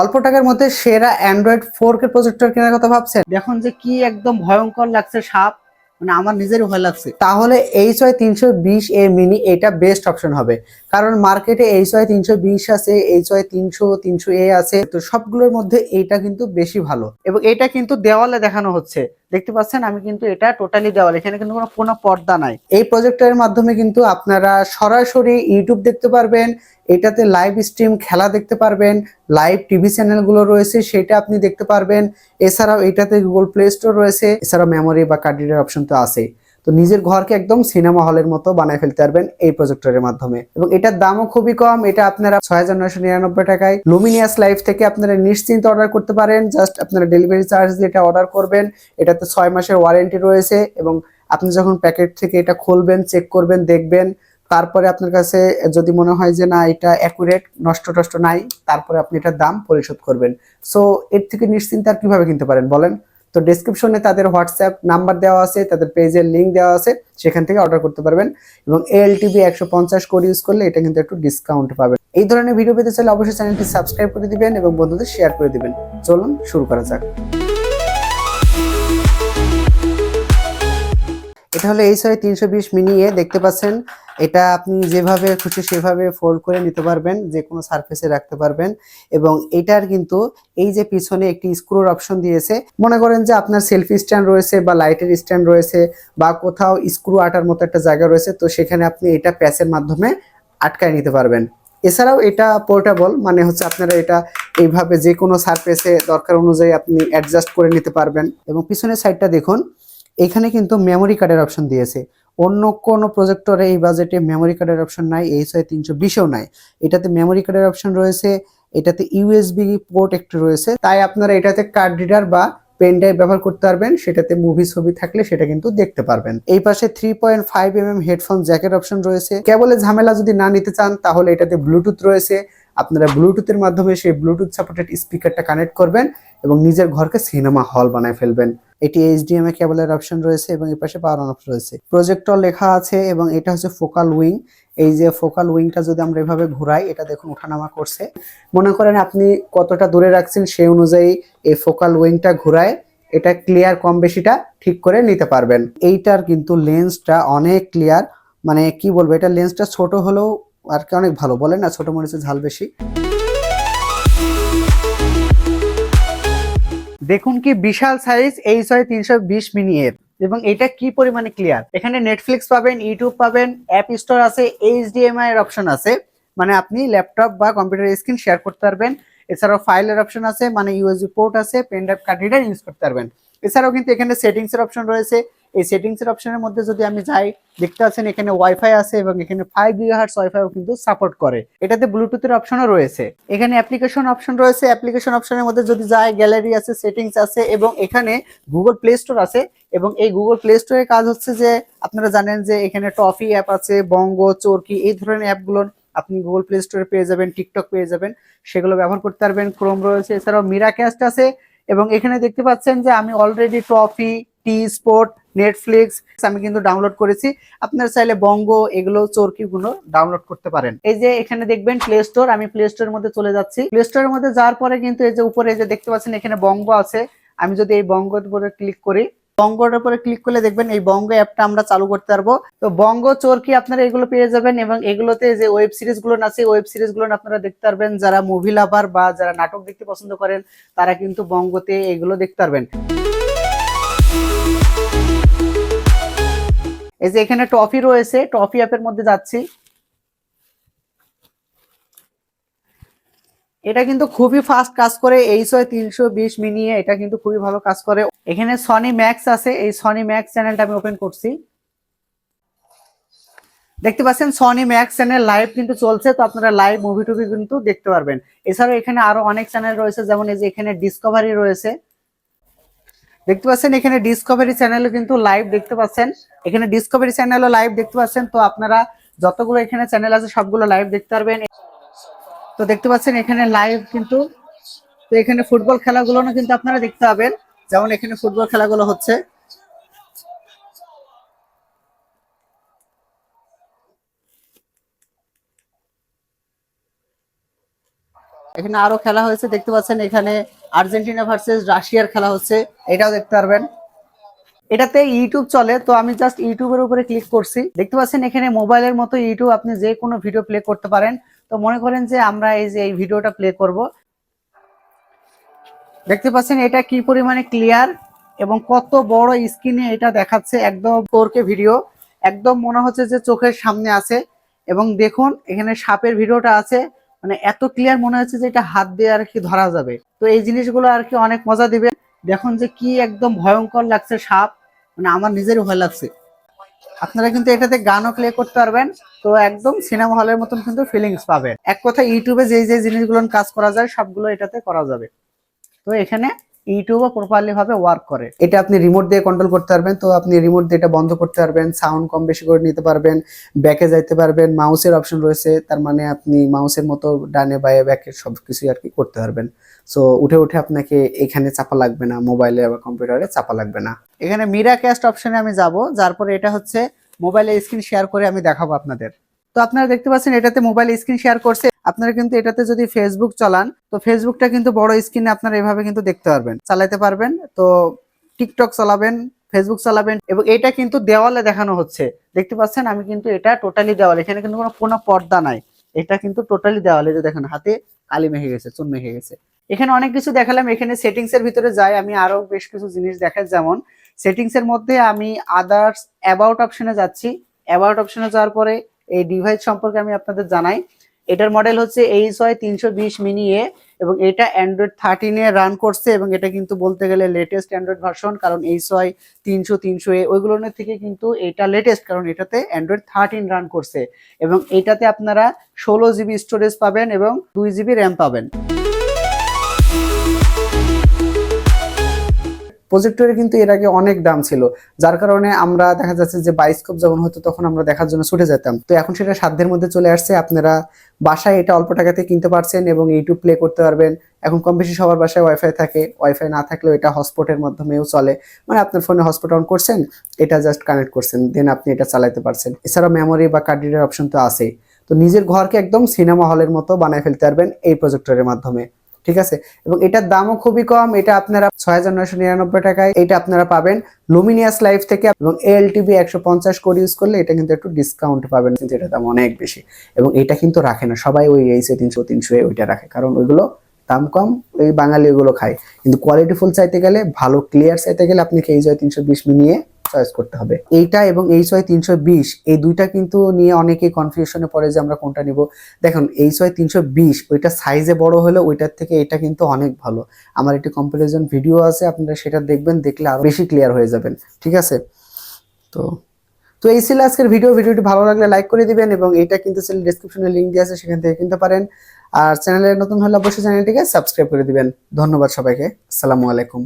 অল্প টাকার মধ্যে সেরা অ্যান্ড্রয়েড ফোর কে প্রজেক্টর কেনার কথা ভাবছেন? দেখুন যে কি একদম ভয়ঙ্কর লাগছে সাপ মানে আমার নিজের ভয় লাগছে। তাহলে এইচ ওয়াই তিনশো বিশ এ মিনি এটা বেস্ট অপশন হবে। কারণ মার্কেটে এইচ ওয়াই তিনশো বিশ আছে এইচ ওয়াই তিনশো তিনশো এ আছে, তো সবগুলোর মধ্যে এইটা কিন্তু বেশি ভালো। এবং এটা কিন্তু দেওয়ালে দেখানো হচ্ছে। দেখতে পাচ্ছেন, আমি কিন্তু এটা টোটালি দেওয়াল, এখানে কিন্তু কোনো কোনো পর্দা নাই। এই প্রজেক্টরের মাধ্যমে কিন্তু আপনারা সরাসরি ইউটিউব দেখতে পারবেন, এটাতে লাইভ স্ট্রিম খেলা দেখতে পারবেন লাইভ টিভি চ্যানেলগুলো রয়েছে, সেটা আপনি দেখতে পারবেন। এছাড়াও এটাতে গুগল প্লে স্টোর রয়েছে, এছাড়াও মেমোরি বা কার্ড রিডার অপশন তো আছেই। তো নিজের ঘরকে একদম সিনেমা হলের মতো বানায় ফেলতে পারবেন এই প্রজেক্টরের মাধ্যমে। এবং এটার দামও খুবই কম, এটা আপনারা ছয় হাজার নয়শো নিরানব্বই টাকায় লুমিনিয়াস লাইফ থেকে আপনারা নিশ্চিন্ত অর্ডার করতে পারেন। জাস্ট আপনারা ডেলিভারি চার্জ দিয়ে এটা অর্ডার করবেন। এটাতে ছয় মাসের ওয়ারেন্টি রয়েছে এবং আপনি যখন প্যাকেট থেকে এটা খুলবেন চেক করবেন, দেখবেন, তারপরে আপনার কাছে যদি মনে হয় যে না, এটা অ্যাকুরেট নষ্ট টষ্ট নাই, তারপরে আপনি এটার দাম পরিশোধ করবেন। সো এর থেকে নিশ্চিন্তে আর কীভাবে কিনতে পারেন বলেন? তো ডিসক্রিপশনে তাদের হোয়াটসঅ্যাপ নাম্বার দেওয়া আছে, তাদের পেজের লিঙ্ক দেওয়া আছে, সেখান থেকে অর্ডার করতে পারবেন। এবং এলটিভি একশো পঞ্চাশ কোড ইউজ করলে এটা কিন্তু একটু ডিসকাউন্ট পাবেন। এই ধরনের ভিডিও পেতে চাইলে অবশ্যই চ্যানেলটি সাবস্ক্রাইব করে দিবেন এবং বন্ধুদের শেয়ার করে দিবেন। চলুন শুরু করা যাক। এটা হলো, এই ছয় তিনশো বিশ এ দেখতে পাচ্ছেন, এটা আপনি যেভাবে খুশি সেভাবে ফোল্ড করে নিতে পারবেন, যে কোনো সারফেসে রাখতে পারবেন। এবং এটার কিন্তু এই যে পিছনে একটি স্ক্রুর অপশন দিয়েছে, মনে করেন যে আপনার সেলফি স্ট্যান্ড রয়েছে বা লাইটের স্ট্যান্ড রয়েছে বা কোথাও স্ক্রু আটার মতো একটা জায়গা রয়েছে, তো সেখানে আপনি এটা প্যাচের মাধ্যমে আটকায় নিতে পারবেন। এছাড়াও এটা পোর্টেবল মানে হচ্ছে আপনারা এটা এইভাবে যে কোনো সারফেসে দরকার অনুযায়ী আপনি অ্যাডজাস্ট করে নিতে পারবেন। এবং পিছনের সাইডটা দেখুন এখানে কিন্তু মেমোরি কার্ডের অপশন দিয়েছে। অন্য কোনো প্রজেক্টরে এই বাজেটে মেমোরি কার্ডের অপশন নাই এই ছয় তিনশো বিশেও নাই। এটাতে মেমোরি কার্ডের অপশন রয়েছে, এটাতে ইউএসবি পোর্ট একটি রয়েছে। তাই আপনারা এটাতে কার্ড রিডার বা পেন ড্রাইভ ব্যবহার করতে পারবেন, সেটাতে মুভি ছবি থাকলে সেটা কিন্তু দেখতে পারবেন। এই পাশে three point five M M headphone জ্যাকের option রয়েছে। কেবলের ঝামেলা যদি না নিতে চান, তাহলে এটাতে ব্লুটুথ রয়েছে। আপনারা ব্লুটুথের মাধ্যমে সেই ব্লুটুথ সাপোর্টেড স্পিকারটা কানেক্ট করবেন এবং নিজের ঘরকে সিনেমা হল বানায় ফেলবেন। এটি এইচডিএমআই কেবলের অপশন রয়েছে এবং এই পাশে পাওয়ার অন অপশন রয়েছে। প্রজেক্টর লেখা আছে এবং এটা হচ্ছে ফোকাল উইং এই যে ফোকাল উইংটা যদি আমরা এভাবে ঘুরাই, এটা দেখুন ওঠানামা করছে। মনে করেন আপনি কতটা দূরে রাখছেন সেই অনুযায়ী এই ফোকাল উইংটা ঘুরায়, এটা ক্লিয়ার কম বেশিটা ঠিক করে নিতে পারবেন। এইটার কিন্তু লেন্সটা অনেক ক্লিয়ার মানে কি বলব, এটা লেন্সটা ছোট হলেও আর কি অনেক ভালো বলেন না ছোট মরিচের ঝাল বেশি? দেখুন কি বিশাল সাইজ এই ছয় তিনশো বিশ মিনি এর এবং এটা কি পরিমাণে ক্লিয়ার এখানে নেটফ্লিক্স পাবেন ইউটিউব পাবেন অ্যাপ স্টোর আছে এইচডিএমআই এর অপশন আছে। মানে আপনি ল্যাপটপ বা কম্পিউটার স্ক্রিন শেয়ার করতে পারবেন। এছাড়াও ফাইলের অপশন আছে মানে ইউএসবি পোর্ট আছে pen drive card reader use করতে পারবেন। এছাড়াও কিন্তু এখানে সেটিংস এর অপশন রয়েছে। এই সেটিংস এর অপশনের মধ্যে যদি আমি যাই, দেখতে পাচ্ছেন এখানে ওয়াইফাই আছে এবং এখানে ফাইভ গিগাহার্টস ওয়াইফাইও কিন্তু সাপোর্ট করে। এটাতে ব্লুটুথের অপশনও রয়েছে। এখানে অ্যাপ্লিকেশন অপশন রয়েছে। অ্যাপ্লিকেশন অপশনের মধ্যে যদি যায় গ্যালারি আছে সেটিংস আছে এবং এখানে গুগল প্লে স্টোর আছে এবং এই গুগল প্লে স্টোরের কাজ হচ্ছে যে, আপনারা জানেন যে এখানে টফি অ্যাপ আছে বঙ্গ চরকি এই ধরনের অ্যাপগুলো আপনি গুগল প্লে স্টোরে পেয়ে যাবেন টিকটক পেয়ে যাবেন। সেগুলো ব্যবহার করতে পারবেন। ক্রোম রয়েছে, এছাড়াও মিরাক্যাস্ট আছে এবং এখানে দেখতে পাচ্ছেন যে আমি already Toffee T sport Netflix আমি কিন্তু ডাউনলোড করেছি। আপনারা চাইলে বঙ্গ এগুলো চরকি গুলো ডাউনলোড করতে পারেন। এই যে এখানে দেখবেন প্লে স্টোর আমি প্লে স্টোরের মধ্যে চলে যাচ্ছি। প্লে স্টোরের মধ্যে যাওয়ার পরে কিন্তু এই যে উপরে যে দেখতে পাচ্ছেন, এখানে বঙ্গ আছে। আমি যদি এই বঙ্গর উপরে ক্লিক করি বঙ্গর উপরে ক্লিক করলে দেখবেন এই বঙ্গ অ্যাপটা আমরা চালু করতে পারব। তো বঙ্গ চোরকি আপনারা এগুলো পেয়ে যাবেন এবং এগুলোতে যে ওয়েব সিরিজগুলো আছে ওয়েব সিরিজগুলো আপনারা দেখতে পারবেন। যারা মুভি লাভার বা যারা নাটক দেখতে পছন্দ করেন, তারা কিন্তু বঙ্গতে এগুলো দেখতে পারবেন। এই যে এখানে টফি রয়েছে, টফি অ্যাপের মধ্যে যাচ্ছি। এটা কিন্তু খুবই ফাস্ট কাজ করে এই ছয় তিনশো বিশ মিনিয়ে এটা কিন্তু খুবই ভালো কাজ করে। এখানে সনি ম্যাক্স আছে, এই সনি ম্যাক্স চ্যানেলটা আমি ওপেন করছি। দেখতে পাচ্ছেন সনি ম্যাক্স চ্যানেল লাইভ কিন্তু চলছে, তো আপনারা লাইভ মুভি টুভি কিন্তু দেখতে পারবেন। এছাড়াও এখানে আরও অনেক চ্যানেল রয়েছে, যেমন এই যে এখানে ডিসকভারি রয়েছে। দেখতে পাচ্ছেন, এখানে ডিসকভারি চ্যানেলও কিন্তু লাইভ দেখতে পাচ্ছেন। এখানে ডিসকভারি চ্যানেলও লাইভ দেখতে পাচ্ছেন। তো আপনারা যতগুলো এখানে চ্যানেল আছে, সবগুলো লাইভ দেখতে পারবেন। তো দেখতে পাচ্ছেন, এখানে লাইভ কিন্তু, তো এখানে ফুটবল খেলাগুলো কিন্তু আপনারা দেখতে পাবেন। যেমন এখানে ফুটবল খেলাগুলো হচ্ছে। এখানে আরও খেলা হয়েছে, দেখতে পাচ্ছেন, এখানে আর্জেন্টিনা ভার্সেস রাশিয়ার খেলা হচ্ছে, এটাও দেখতে পারবেন। এটাতে ইউটিউব চলে, তো আমি জাস্ট ইউটিউবের উপরে ক্লিক করছি। দেখতে পাচ্ছেন এখানে মোবাইলের মতো ইউটিউব আপনি যে কোনো ভিডিও প্লে করতে পারেন। তো মনে করেন যে আমরা এই যে এই ভিডিওটা প্লে করব। দেখতে পাচ্ছেন এটা কি পরিমাণে ক্লিয়ার এবং কত বড় স্ক্রিনে এটা দেখাচ্ছে একদম ফোরকে ভিডিও একদম মনে হচ্ছে যে চোখের সামনে আছে। এবং দেখুন, এখানে সাপের ভিডিওটা আছে। মানে এত ক্লিয়ার মনে হচ্ছে যে এটা হাত দিয়ে আর কি ধরা যাবে। তো এই জিনিসগুলো আর কি অনেক মজা দিবে। দেখুন যে কি একদম ভয়ঙ্কর লাগছে সাপ। মানে আমার নিজেরই ভয় লাগছে। আপনারা কিন্তু এটাতে গানও প্লে করতে পারবেন। তো একদম সিনেমা হলের মতন কিন্তু ফিলিংস পাবেন। এক কথা ইউটিউবে যে যে জিনিসগুলো কাজ করা যায়, সবগুলো এটাতে করা যাবে। তো এখানে ইউটিউবও প্রপারলি ভাবে ওয়ার্ক করে। এটা আপনি রিমোট দিয়ে কন্ট্রোল করতে পারবেন, তো আপনি রিমোট দিয়ে এটা বন্ধ করতে পারবেন সাউন্ড কম বেশি করে নিতে পারবেন ব্যাকে যাইতে পারবেন মাউসের অপশন রয়েছে, তার মানে আপনি মাউসের মতো ডানে, বায়ে ব্যাকে সব কিছুই আর কি করতে পারবেন। সো উঠে উঠে আপনাকে এখানে চাপা লাগবে না মোবাইলে বা কম্পিউটারে চাপা লাগবে না। এখানে মিরা ক্যাস্ট অপশনে আমি যাব, যার পরে এটা হচ্ছে মোবাইলে স্ক্রিন শেয়ার করে আমি দেখাবো আপনাদের। তো আপনারা দেখতে পাচ্ছেন, এটাতে মোবাইল স্ক্রিন শেয়ার করছে। আপনারা কিন্তু এটাতে যদি ফেসবুক চালান, তো ফেসবুকটা কিন্তু বড় স্ক্রিনে আপনারা এভাবে কিন্তু দেখতে পারবেন চালাতে পারবেন। তো টিকটক চালাবেন ফেসবুক চালাবেন এবং এটা কিন্তু দেওয়ালে দেখানো হচ্ছে। দেখতে পাচ্ছেন? আমি কিন্তু এটা টোটালি দেওয়াল, এখানে কিন্তু কোনো কোনো পর্দা নাই। এটা কিন্তু টোটালি দেওয়ালে যে দেখেন, হাতে কালি মেখে গেছে, চুন মেখে গেছে। এখানে অনেক কিছু দেখালাম, এখানে সেটিংস এর ভিতরে যাই, আমি আরও বেশ কিছু জিনিস দেখাই। যেমন সেটিংস এর মধ্যে আমি আদার্স অ্যাবাউট অপশনে যাচ্ছি। অ্যাবাউট অপশনে যাওয়ার পরে এই ডিভাইস সম্পর্কে আমি আপনাদের জানাই। এটার মডেল হচ্ছে এইচ ওয়াই তিনশো বিশ মিনি এ এবং এটা অ্যান্ড্রয়েড থার্টিনে রান করছে এবং এটা কিন্তু বলতে গেলে লেটেস্ট অ্যান্ড্রয়েড ভার্সন কারণ এইচ ওয়াই তিনশো তিনশো এ ওইগুলোর থেকে কিন্তু এটা লেটেস্ট কারণ এটাতে অ্যান্ড্রয়েড থার্টিন রান করছে এবং এটাতে আপনারা ষোলো জিবি স্টোরেজ পাবেন এবং দুই জিবি র্যাম পাবেন। প্রজেক্টরের কিন্তু এর আগে অনেক দাম ছিল। যার কারণে আমরা দেখা যাচ্ছে যে বাইস্কোপ যখন হতো তখন আমরা দেখার জন্য ছুটে যেতাম। তো এখন সেটা সাধ্যের মধ্যে চলে আসছে। আপনারা বাসায় এটা অল্প টাকাতে কিনতে পারছেন এবং ইউটিউব প্লে করতে পারবেন। এখন কম বেশি সবার বাসায় ওয়াইফাই থাকে। ওয়াইফাই না থাকলেও এটা হটস্পটের মাধ্যমেও চলে। মানে আপনার ফোনে হটস্পট অন করছেন, এটা জাস্ট কানেক্ট করছেন দেন আপনি এটা চালাতে পারছেন। এছাড়াও মেমোরি বা কার্ড রিডার অপশন তো আছেই। তো নিজের ঘরকে একদম সিনেমা হলের মতো বানায় ফেলতে পারবেন এই প্রজেক্টরের মাধ্যমে। ঠিক আছে? এবং এটার দামও খুবই কম, এটা আপনারা ছয় হাজার নয়শো নিরানব্বই টাকায় এটা আপনারা পাবেন। লুমিনিয়াস লাইফ থেকে এবং এল টিভি একশো পঞ্চাশ কোড ইউজ করলে এটা কিন্তু একটু ডিসকাউন্ট পাবেন, কিন্তু এটার দাম অনেক বেশি। এবং এটা কিন্তু রাখে না, সবাই ওই এইচে তিনশো তিনশো ওইটা রাখে, কারণ ওইগুলো দাম কম, ওই বাঙালি ওগুলো খায়। কিন্তু কোয়ালিটি ফুল চাইতে গেলে, ভালো ক্লিয়ার চাইতে গেলে আপনাকে এই জয় তিনশো বিশ নিয়ে চয়েস করতে হবে। এইটা এবং এইচ ওয়াই তিনশো বিশ, এই দুইটা কিন্তু নিয়ে অনেকেই কনফিউশনে পড়ে যে আমরা কোনটা নিব। দেখুন এইচ ওয়াই তিনশো বিশ, ওইটা সাইজে বড় হলে ওইটার থেকে এটা কিন্তু অনেক ভালো। আমার একটি কম্পারিজন ভিডিও আছে, আপনারা সেটা দেখবেন, দেখলে আরও বেশি ক্লিয়ার হয়ে যাবেন। ঠিক আছে? তো তো এই ছিল আজকের ভিডিও ভিডিওটি ভালো লাগলে লাইক করে দিবেন এবং এটা কিন্তু ডিসক্রিপশনে লিঙ্ক দিয়ে আছে, সেখান থেকে কিনতে পারেন। আর চ্যানেলে নতুন হলে অবশ্যই চ্যানেলটিকে সাবস্ক্রাইব করে দিবেন। ধন্যবাদ সবাইকে। আসসালামু আলাইকুম।